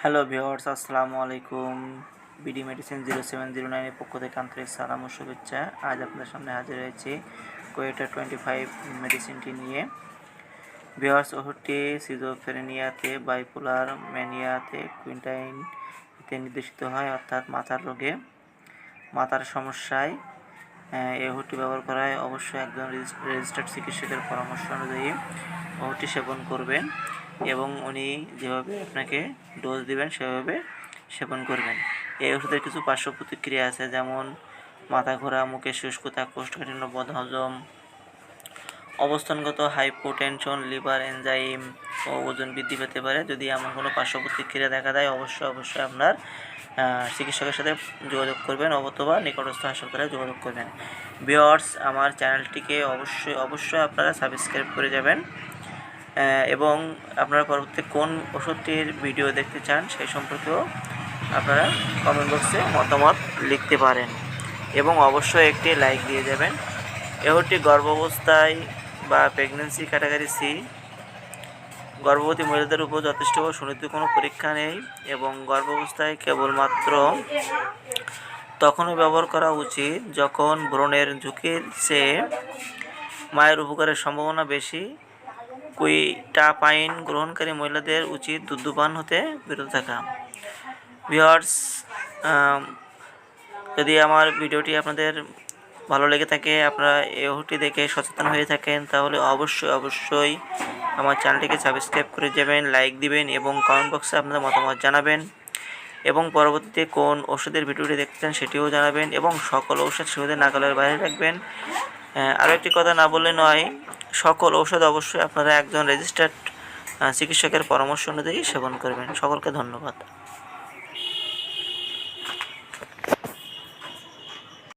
Hello viewers আসসালামু আলাইকুম। BD medicine zero seven zero নাইনের পক্ষ থেকে আন্তরিক সালাম ও শুভেচ্ছা। আজ আপনাদের সামনে হাজির হয়েছি কোয়েটা টোয়েন্টি ফাইভ মেডিসিনটি নিয়ে। ভিওয়ার্স ওষুধটি সিজোফ্রেনিয়াতে বাইপোলার ম্যানিয়াতে কুইন্টাইনতে নির্দেশিত হয়, অর্থাৎ মাথার রোগে। মাথার সমস্যায় এই ওষুধটি ব্যবহার করায় অবশ্যই একজন রেজিস্টার্ড চিকিৎসকের পরামর্শ অনুযায়ী ওষুধটি সেবন করবেন এবং উনি যেভাবে আপনাকে ডোজ দিবেন, সেভাবে সেবন করবেন। এই ওষুধের কিছু পার্শ্ব প্রতিক্রিয়া আছে, যেমন মাথা ঘোরা, মুখে শুষ্কতা কোষ্ঠকাঠিন্য, বদহজম, অবস্থানগত হাইপোটেনশন, লিভার এনজাইম ওজন বৃদ্ধি পেতে পারে। যদি এমন কোনো পার্শ্ব প্রতিক্রিয়া দেখা দেয়, অবশ্যই অবশ্যই আপনার চিকিৎসকের সাথে যোগাযোগ করবেন অথবা নিকটস্থ হাসপাতালে যোগাযোগ করবেন। বিয়ার্স আমার চ্যানেলটিকে অবশ্যই অবশ্যই আপনারা সাবস্ক্রাইব করে যাবেন এবং আপনারা পরবর্তী কোন ওষুধটির ভিডিও দেখতে চান সেই সম্পর্কেও আপনারা কমেন্ট বক্সে মতামত লিখতে পারেন। এবং অবশ্যই একটি লাইক দিয়ে যাবেন এ ওষুধটি গর্ভাবস্থায় বা প্রেগনেন্সি ক্যাটাগরি সি গর্ভবতী মহিলাদের উপর যথেষ্ট সুনির্দিষ্ট কোনো পরীক্ষা নেই এবং গর্ভাবস্থায় কেবলমাত্র তখনই ব্যবহার করা উচিত যখন ব্রণের ঝুঁকির চেয়ে মায়ের উপকারের সম্ভাবনা বেশি। কুইটাপাইন গ্রহণকারী মহিলাদের উচিত দুধপান হতে বিরত থাকা। ভিওয়ার্স যদি আমার ভিডিওটি আপনাদের ভালো লেগে থাকে, আপনারা এই ওষুধটি দেখে সচেতন হয়ে থাকেন, তাহলে অবশ্যই অবশ্যই আমার চ্যানেলটিকে সাবস্ক্রাইব করে যাবেন, লাইক দিবেন এবং কমেন্ট বক্সে আপনাদের মতামত জানাবেন এবং পরবর্তীতে কোন ওষুধের ভিডিওটি দেখতে চান সেটিও জানাবেন এবং সকল ঔষধ সুবিধা নাগালের বাইরে রাখবেন। আরও একটি কথা না বললে নয়, সকল ঔষধ অবশ্যই আপনারা একজন রেজিস্টার্ড চিকিৎসকের পরামর্শ অনুযায়ী সেবন করবেন। সকলকে ধন্যবাদ।